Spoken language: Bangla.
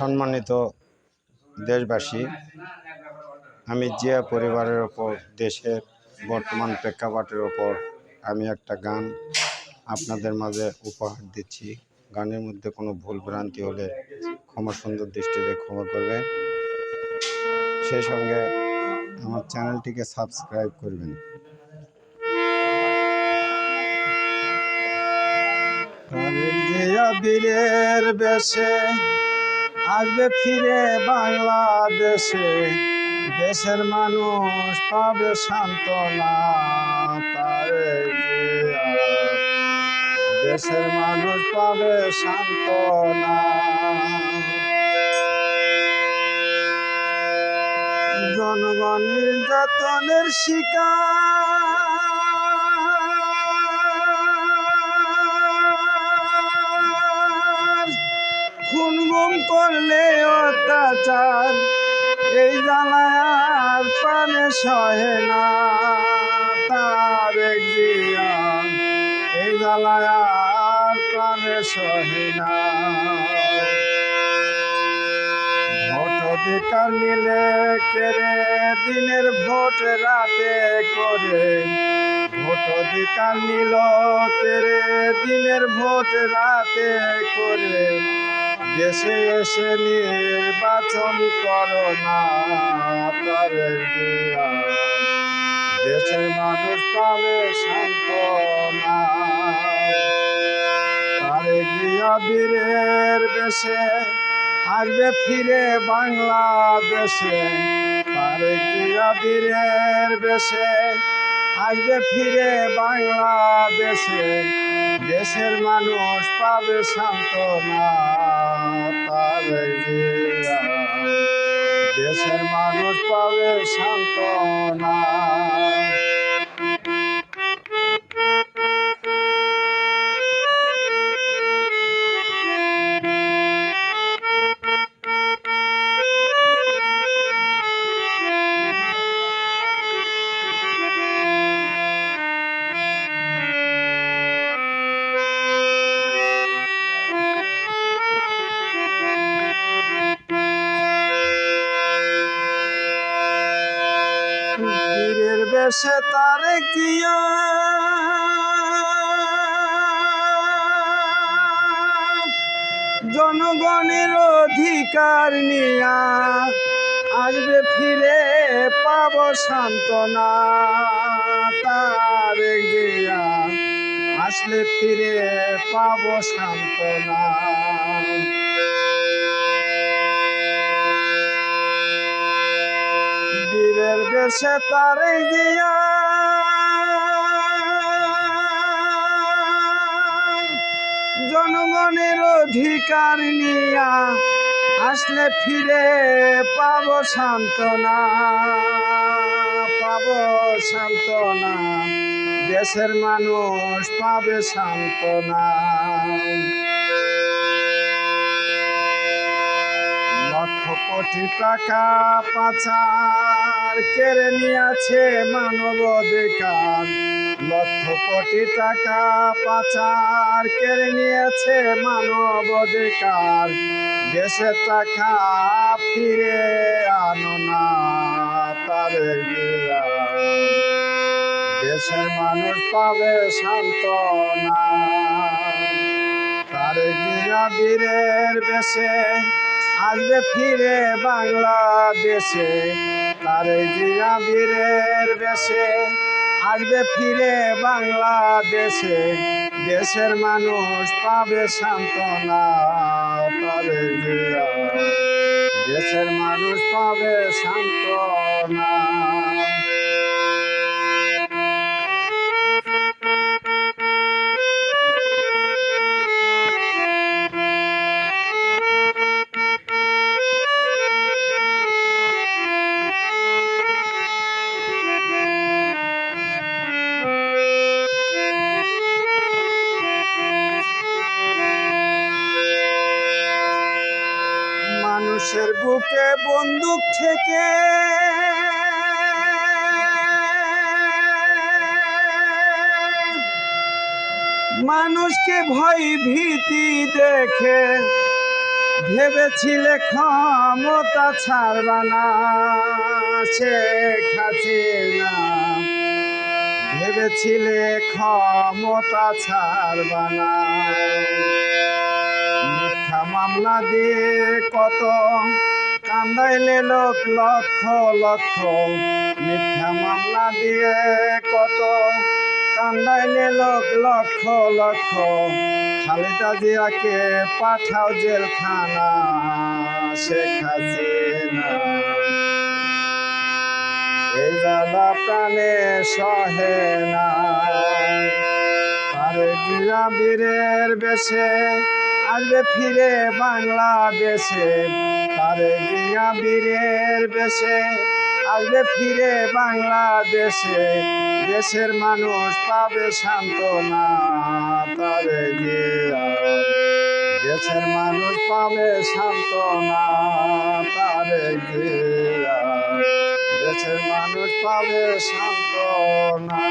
সম্মানিত দেশবাসী, আমি জিয়া পরিবারের ওপর, দেশের বর্তমান প্রেক্ষাপটের ওপর আমি একটা গান আপনাদের মাঝে উপহার দিচ্ছি। গানের মধ্যে কোনো ভুল ভ্রান্তি হলে ক্ষমা সুন্দর দৃষ্টিতে ক্ষমা করবেন। সেই সঙ্গে আমার চ্যানেলটিকে সাবস্ক্রাইব করবেন। বেশে আসবে ফিরে বাংলাদেশে। দেশের মানুষ পাবে সান্ত্বনা তারেক দেশের মানুষ পাবে সান্ত্বনা। জনগণ নির্যাতনের শিকার। খুন করলে অত্যাচার, এই আর প্রাণে সহে না। তার এই জ্বালায় আর প্রাণে সহে না। অধিকার নিলে কেড়ে দিনের ভোট রাতে করে। ভোট অধিকার নিল কেড়ে দিনের ভোট রাতে করে। দেশে এসে নির্বাচন করো না দেশের মানুষ পাবে শান্ত না। তারে দিয়া বীরের বেশে আসবে ফিরে বাংলাদেশে। তারে দিয়া বীরের বেশে আসবে ফিরে বাংলাদেশে। দেশের মানুষ পাবে সান্ত্বনা দেশের মানুষ পাবে সান্ত্বনা বেশে তারে জনগণের অধিকার নিয়া আসবে ফিরে পাব সান্ত্বনা তারে আসলে ফিরে পাব সান্ত্বনা। বেশে তারে জনগণের অধিকার নিয়া আসলে ফিরে পাব সান্ত্বনা পাব সান্ত্বনা। দেশের মানুষ পাবে সান্ত্বনা। লক্ষ কোটি টাকা পাচার কেড়ে নিয়েছে মানব অধিকার। লক্ষ কোটি টাকা পাচার কেড়ে নিয়েছে মানব অধিকার। দেশের টাকা ফিরে আনো না তাদের দেশের মানুষ পাবে সান্ত্বনা। তারে গিয়া বীরের বেশে আসবে ফিরে বাংলাদেশে। তারে জিয়া বীরের বেশে আসবে ফিরে বাংলাদেশে। দেশের মানুষ পাবে সান্ত্বনা তার জিয়া। দেশের মানুষ পাবে সান্ত্বনা। মানুষের বুকে বন্দুক থেকে মানুষকে ভয় ভীতি দেখে ভেবেছিলে ক্ষমতা ছাড়বা না শেখ হাসিনা ভেবেছিলে ক্ষমতা ছাড়বা না। মিথ্যা মামলা দিয়ে কত কান্দাইলে লোক লক্ষ লক্ষ। মিথ্যা মামলা দিয়ে কত কান্দাইলে লোক লক্ষ লক্ষ। খালেদা জিয়াকে পাঠাও জেলখানা, শেখ হাসিনা। এই প্রাণে সহে না। আরে বীরের বেশে আসবে ফিরে বাংলাদেশে। তারে জিয়া বীরের বেশে আসবে ফিরে বাংলাদেশে। দেশের মানুষ পাবে সান্ত্বনা, তারে জিয়া দেশের মানুষ পাবে সান্ত্বনা, তারে জিয়া দেশের মানুষ পাবে সান্ত্বনা।